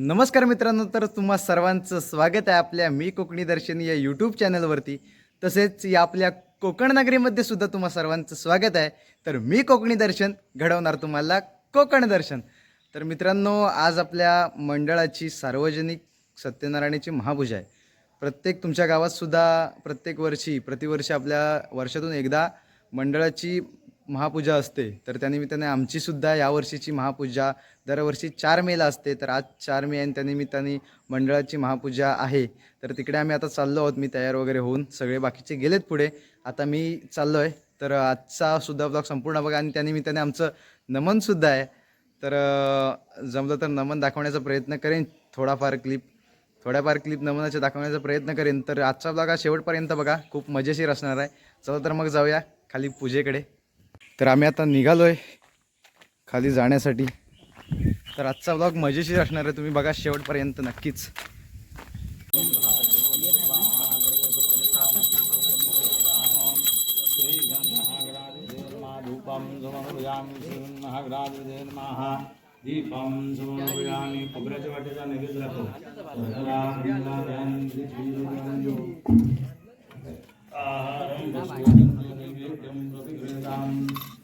नमस्कार मित्रांनो तर तुम्हा सर्वांचं स्वागत आहे आपल्या मी कोकणी दर्शन या यूट्यूब चॅनलवरती तसेच या आपल्या कोकण नगरीमध्ये सुद्धा तुम्हा सर्वांचं स्वागत आहे. तर मी कोकणी दर्शन घडवणार तुम्हाला कोकण दर्शन. तर मित्रांनो आज आपल्या मंडळाची सार्वजनिक सत्यनारायणाची महापूजा आहे. प्रत्येक तुमच्या गावात सुद्धा प्रत्येक वर्षी प्रतिवर्षी आपल्या वर्षातून एकदा मंडळाची महापूजा असते तर त्यानिमित्ताने आमची सुद्धा यावर्षीची महापूजा दरवर्षी चार मेला असते तर आज चार मे आणि त्यानिमित्ताने मंडळाची महापूजा आहे. तर तिकडे आम्ही आता चाललो आहोत मी तयार वगैरे होऊन सगळे बाकीचे गेलेत पुढे. आता मी चाललो आहे तर आजचा सुद्धा ब्लॉग संपूर्ण बघा आणि त्यानिमित्ताने आमचं नमनसुद्धा आहे. तर जमलं तर नमन दाखवण्याचा प्रयत्न करेन थोडाफार क्लिप थोड्याफार क्लिप नमनाचे दाखवण्याचा प्रयत्न करेन. तर आजचा ब्लॉग हा शेवटपर्यंत बघा खूप मजेशीर असणार आहे. चला तर मग जाऊया खाली पूजेकडे. तर आम्ही आता निघालो आहे खाली जाण्यासाठी. तर आजचा ब्लॉग मजेशीर असणार आहे तुम्ही बघा शेवटपर्यंत नक्कीच. धूपं समर्पयामि श्रीमन्महाग्राजते नमः दीपं समर्पयामि खोबऱ्याच्या वाटेचा नैवेद्य राखो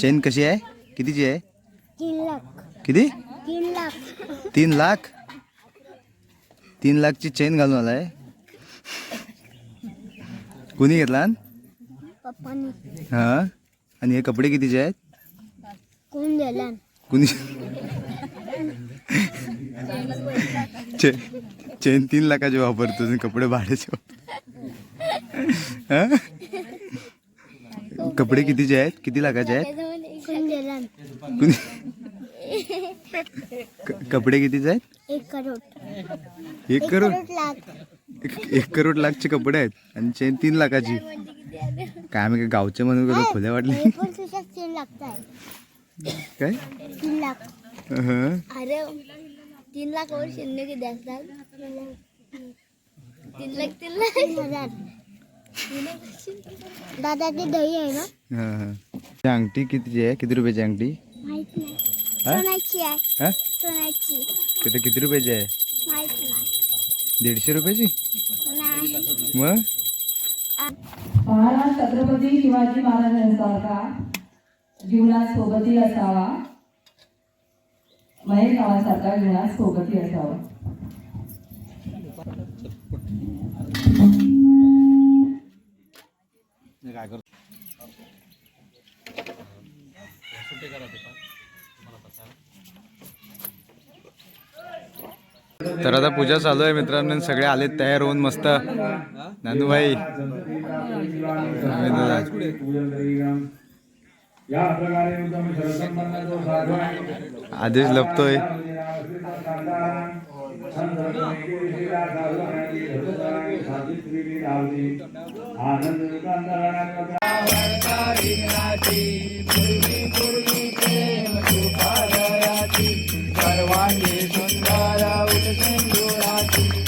चेन कशी आहे? कितीची आहे? तीन लाख. किती? तीन लाख. तीन लाख? तीन लाखची चेन घालून आलाय. कुणी घेतला? हा. आणि हे कपडे कितीचे आहेत? कोण दिला कुणी? चे चेन तीन लाखाचे वापरतो कपडे भाड्याचे वापरतो. कपडे कितीचे आहेत? किती लाखाचे आहेत? कपडे कितीचे आहेत? एक करोड. एक करोड? लाख. एक एक करोड लाखचे कपडे आहेत आणि चेन तीन लाखाची. काय आम्ही काय गावचे म्हणून गेलो खुल्या वाटले? पण तुझ्यात तीन लाख आहे. काय? तीन लाख. हं. अरे तीन लाख वर शून्य किती असतात? तीन लाख तीन लाख. हजार. दादा ते दही आहे ना? हं, हं. अंगठी कितीची आहे? किती रुपयाची अंगठी? माहीत नाही. हा? सोन्याची आहे. हा? सोन्याची. किती किती रुपयाची आहे? माहीत नाही. दीडशे रुपयाची? नाही. मग? महाराज छत्रपती शिवाजी महाराजांसारखा जीवनात सोबती असावा. महेश नावासारखा जीवनात सोबती असावा. तर आता पूजा चालू आहे मित्रांनो सगळे आले तयार होऊन मस्त. नानूभाई आधीच लपतोय. प्रकारे उत्तम शरसंबंधाचो साधन आदेश लपतोय आनंद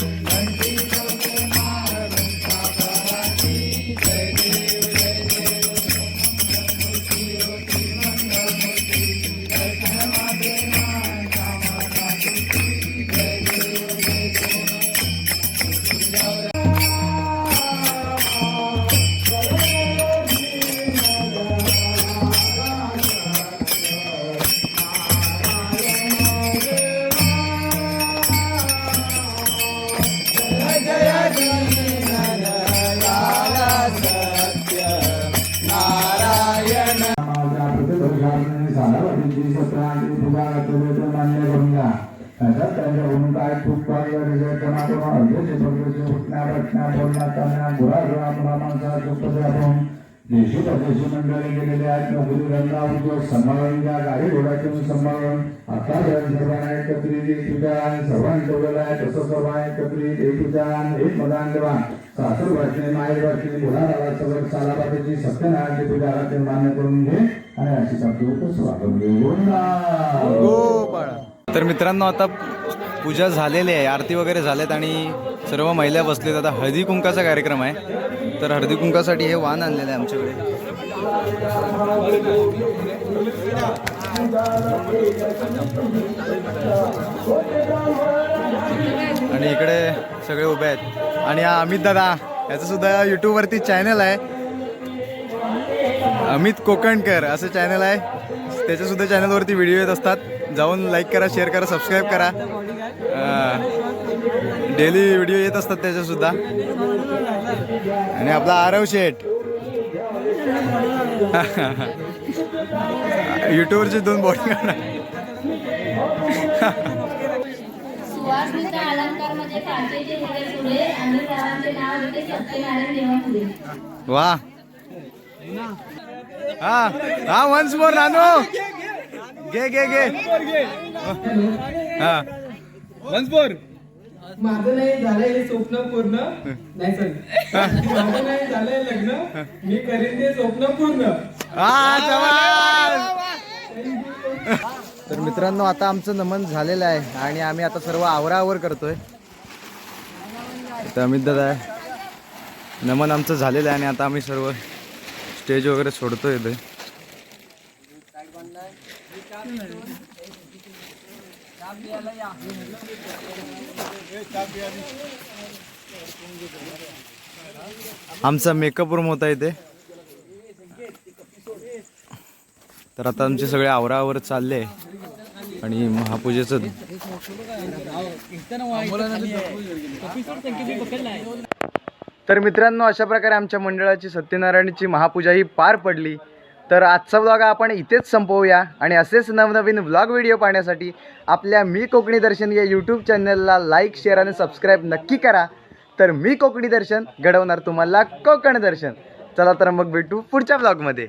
घ्या त्याच्यात अध्यक्ष उठण्या बसण्या बोलण्या देशी परदेशी मंडळी गेलेले आहेत. नोकरी धंदा उद्योग सांभाळून घ्या गाडी घोडा ठेवून सांभाळून आता सर्वांना एकत्रित एक ठिकाण सर्वांनी ठेवलेलं आहे तसं एकत्रित एक ठिकाण एक मदान देवा सासर वाचणे माहेर वाचणे मुलाला सगळं सालाबातीची सत्यनारायणची पूजा मान्य करून घे आणि अशी आपलं स्वागत घेऊन तर मित्रांनो आता पूजा झालेली आहे आरती वगैरे झालेत आणि सर्व महिला बसलेत. आता हळदी कुंकाचा कार्यक्रम आहे. तर हळदी कुंकासाठी हे वाहन आणलेलं आहे आमच्याकडे. आणि इकडे सगळे उभे आहेत. आणि हा अमित दादा याचं सुद्धा यूट्यूबवरती चॅनल आहे. अमित कोकणकर असं चॅनल आहे. त्याच्या सुद्धा चॅनलवरती व्हिडिओ येत असतात. जाऊन लाईक करा शेअर करा सबस्क्राईब करा. डेली व्हिडिओ येत असतात त्याच्यासुद्धा. आणि आपला आरव शेठ. यूट्यूबवरचे दोन बॉडी म्हणजे वा. हा हा वन्स मोर नानो. घे घे घे. हा. माझं नाही झालंय हे स्वप्न पूर्ण. नाही सॉरी माझं नाही झालंय लग्न. मी करीन ते स्वप्न पूर्ण. हा जवान. तर मित्रांनो आता आमचं नमन झालेलं आहे आणि आम्ही आता सर्व आवराआवर करतोय. तर अमित दादा नमन आमचं झालेलं आहे आणि आता आम्ही सर्व स्टेज वगैरे सोडतो इथे. आमचा मेकअप रूम होता इथे. तर आता आमचे सगळे आवरावर चालले आणि महापूजेचं तर मित्रांनो अशा प्रकारे आमच्या मंडळाची सत्यनारायणची महापूजा ही पार पडली. तर आजचा व्लॉग आपण इथेच संपवूया आणि असेच नवनवीन व्लॉग व्हिडिओ पाहण्यासाठी आपल्या मी कोकणी दर्शन या यूट्यूब चॅनलला लाईक शेअर आणि सबस्क्राईब नक्की करा. तर मी कोकणी दर्शन घडवणार तुम्हाला कोकण दर्शन. चला तर मग भेटू पुढच्या ब्लॉगमध्ये